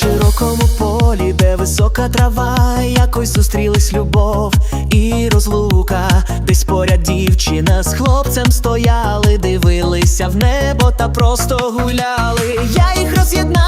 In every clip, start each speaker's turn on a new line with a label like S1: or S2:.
S1: широкому полі, де висока трава, якось зустрілись любов і розлука, десь поряд дівчина з хлопцем стояли, дивилися в небо та просто гуляли. Я їх роз'єднав.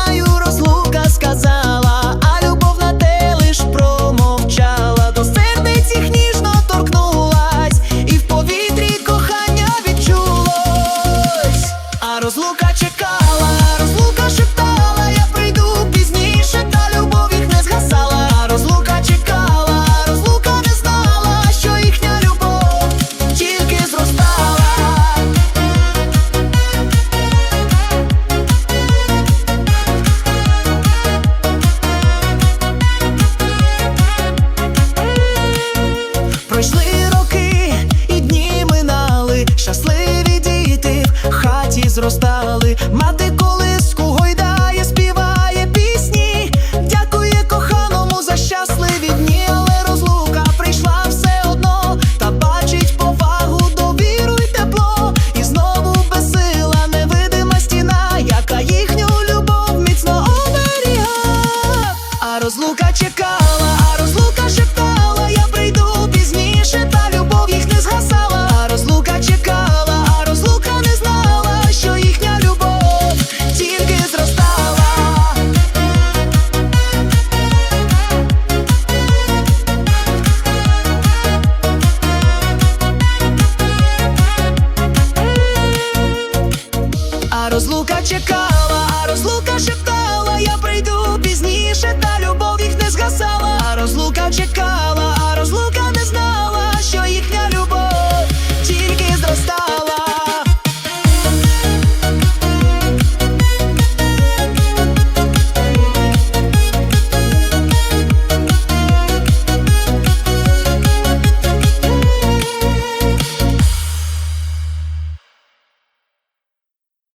S1: Зростали. Мати колиску гойдає, співає пісні, дякує коханому за щасливі дні, але розлука прийшла все одно, та бачить повагу, довіру й тепло, і знову безсила, невидима стіна, яка їхню любов міцно оберігає. А розлука чекає. розлука чекала, а розлука шептала, я прийду пізніше, та любов їх не згасала, а розлука чекала.